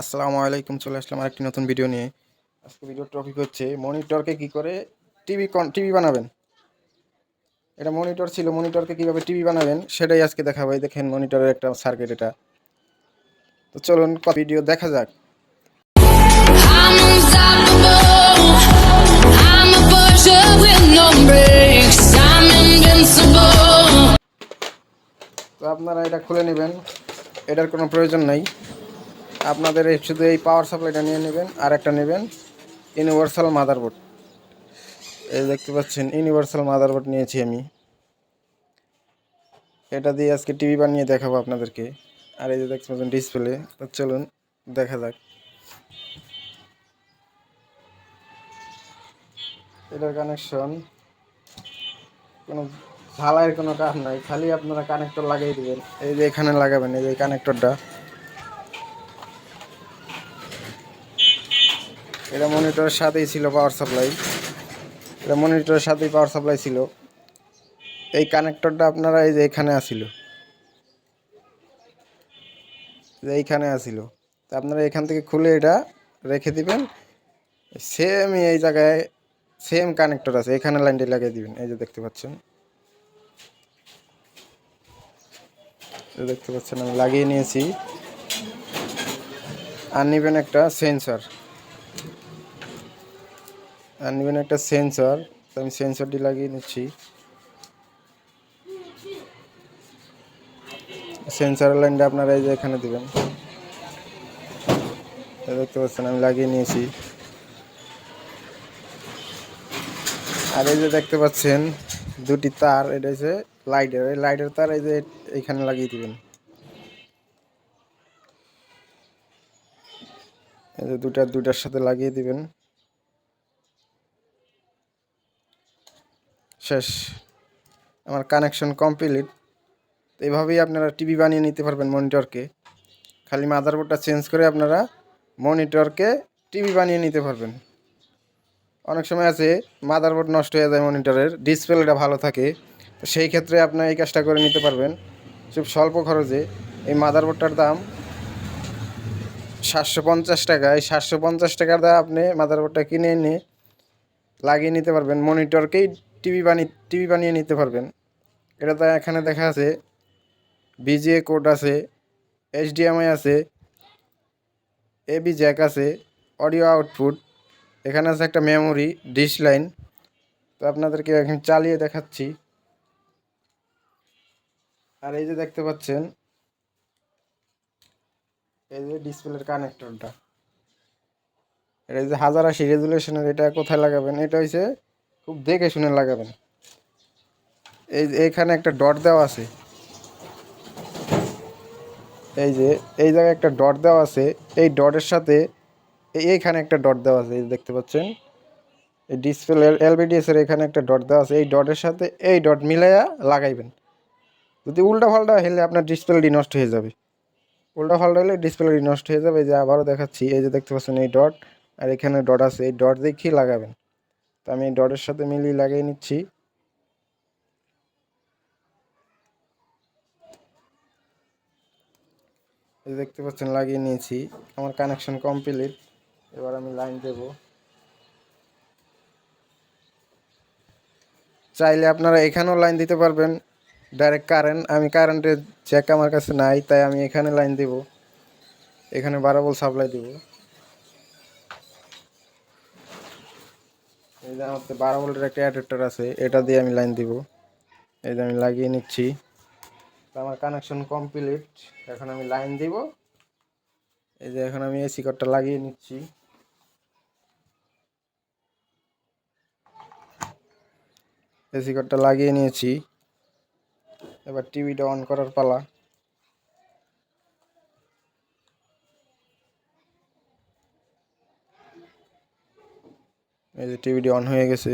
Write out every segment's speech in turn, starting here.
আসসালামু আলাইকুম, চলে আসলাম আরেকটি নতুন ভিডিও নিয়ে। আজকে ভিডিওর টপিক হচ্ছে মনিটরকে কি করে টিভি টিভি বানাবেন। এটা মনিটর ছিল মনিটরকে কীভাবে টিভি বানাবেন সেটাই আজকে দেখাবো। এই দেখেন মনিটরের একটা সার্কিট এটা। তো চলুন ভিডিও দেখা যাক. তো আপনারা এটা খুলে নেবেন। এটার কোনো প্রয়োজন নাই। আপনাদের এই শুধু এই পাওয়ার সাপ্লাইটা নিয়ে নেবেন আর একটা নেবেন ইউনিভার্সাল মাদারবোর্ড এই দেখতে পাচ্ছেন ইউনিভার্সাল মাদারবোর্ড নিয়েছি আমি। এটা দিয়ে আজকে টিভি বানিয়ে দেখাবো আপনাদেরকে। আর এই যে দেখতে পাচ্ছেন ডিসপ্লে তো চলুন, দেখা যাক। এটার কানেকশন কোনো ঝালাইয়ের কোনো কাজ নাই, খালি আপনারা কানেক্টর লাগিয়ে দেবেন। এই যে এখানে লাগাবেন, এই যে কানেক্টরটা এটা মনিটরের সাথেই ছিল পাওয়ার সাপ্লাই এটা মনিটরের সাথেই পাওয়ার সাপ্লাই ছিল। এই কানেক্টরটা আপনারা এই যে এখানে আসিল। এইখানে আসিল। তা আপনারা এখান থেকে খুলে এটা রেখে দিবেন। সেমই এই জায়গায় সেম কানেক্টর আছে। এখানে লাইনটি লাগিয়ে দিবেন। এই যে দেখতে পাচ্ছেন। দেখতে পাচ্ছেন, আমি লাগিয়ে নিয়েছি। আর নেবেন একটা সেন্সর আর একটা সেন্সর তো আমি সেন্সরটি লাগিয়ে নিচ্ছি। সেন্সরের লাইনটা আপনারা এই যে এখানে দেবেন। দেখতে পাচ্ছেন, আমি লাগিয়ে নিয়েছি। আর এই যে দেখতে পাচ্ছেন, দুটি তার, এটা হচ্ছে লাইটের এই লাইটের তার এই যে এইখানে লাগিয়ে দিবেন। এই যে দুটা, দুটার সাথে লাগিয়ে দিবেন। শেষ, আমার কানেকশন কমপ্লিট তো এইভাবেই আপনারা টিভি বানিয়ে নিতে পারবেন মনিটরকে খালি মাদারবোর্ডটা চেঞ্জ করে আপনারা মনিটরকে টিভি বানিয়ে নিতে পারবেন। অনেক সময় আছে মাদারবোর্ড নষ্ট হয়ে যায় মনিটরের ডিসপ্লেটা ভালো থাকে, তো সেই ক্ষেত্রে আপনার এই কাজটা করে নিতে পারবেন। খুব স্বল্প খরচে, এই মাদারবোর্ডটার দাম সাতশো পঞ্চাশ টাকা, এই সাতশো পঞ্চাশ টাকার দাম আপনি মাদারবোর্ডটা কিনে এনে লাগিয়ে নিতে পারবেন। মনিটরকেই টিভি বানিয়ে টিভি বানিয়ে নিতে পারবেন। এটা তো এখানে দেখা আছে। বিজিএ কোড আছে এইচডিএমআই আছে এবি জ্যাক আছে অডিও আউটপুট এখানে আছে একটা মেমোরি ডিশ লাইন তো আপনাদেরকে এখন চালিয়ে দেখাচ্ছি। আর এই যে দেখতে পাচ্ছেন, এই যে ডিসপ্লের কানেক্টরটা এটা যে হাজার আশি রেজুলেশনের এটা কোথায় লাগাবেন? এটা হচ্ছে খুব দেখে শুনে লাগাবেন। এই যে এখানে একটা ডট দেওয়া আছে। এই যে এই জায়গায় একটা ডট দেওয়া আছে। এই ডটের সাথে এই- এইখানে একটা ডট দেওয়া আছে, এই দেখতে পাচ্ছেন। এই ডিসপ্লে এলবিডিএস এর এখানে একটা ডট দেওয়া আছে। এই ডটের সাথে এই ডট মিলাইয়া লাগাইবেন। যদি উল্টা পাল্টা হলে আপনার ডিসপ্লেটি নষ্ট হয়ে যাবে। উল্টা পাল্টা হলে ডিসপ্লেটি নষ্ট হয়ে যাবে। এই যে আবারও দেখাচ্ছি। এই যে দেখতে পাচ্ছেন এই ডট। আর এখানে ডট আছে। এই ডট দেখিয়ে লাগাবেন। তো আমি ডটের সাথে মিলিয়ে লাগিয়ে নিচ্ছি। দেখতে পাচ্ছেন, লাগিয়ে নিয়েছি। আমার কানেকশন কমপ্লিট এবার আমি লাইন দেব। চাইলে আপনারা এখানেও লাইন দিতে পারবেন। ডাইরেক্ট কারেন্ট আমি কারেন্টের জ্যাক আমার কাছে নাই, তাই আমি এখানে লাইন দেব। এখানে বারো বল সাপ্লাই দেব। এই যে আমার বারো ভোল্টের একটা অ্যাডাপ্টার আছে, এটা দিয়ে আমি লাইন দিব। এই যে আমি লাগিয়ে নিচ্ছি। আমার কানেকশন কমপ্লিট এখন আমি লাইন দিব। এই যে এখন আমি এসি কার্ডটা লাগিয়ে নিচ্ছি। এসি কার্ডটা লাগিয়ে নিয়েছি। এবার টিভিটা অন করার পালা। এই যে টিভিটি অন হয়ে গেছে।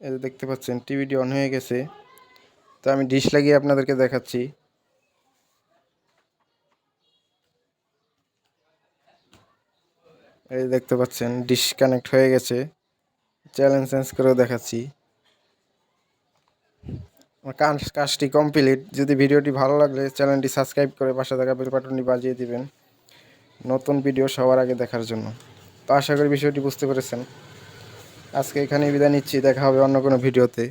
এই যে দেখতে পাচ্ছেন, টিভিটি অন হয়ে গেছে। তো আমি ডিশ লাগিয়ে আপনাদেরকে দেখাচ্ছি। এই যে দেখতে পাচ্ছেন, ডিশ কানেক্ট হয়ে গেছে। চ্যালেঞ্জ চেঞ্জ করেও দেখাচ্ছি। কাজ, কাজটি কমপ্লিট। যদি ভিডিওটি ভালো লাগলে চ্যানেলটি সাবস্ক্রাইব করে পাশে থাকা বেল বাটনটি বাজিয়ে দিবেন। নতুন ভিডিও সবার আগে দেখার জন্য। তো আশা করি বিষয়টি বুঝতে পেরেছেন। আজকে এখানেই বিদায় নিচ্ছি। দেখা হবে অন্য কোনো ভিডিওতে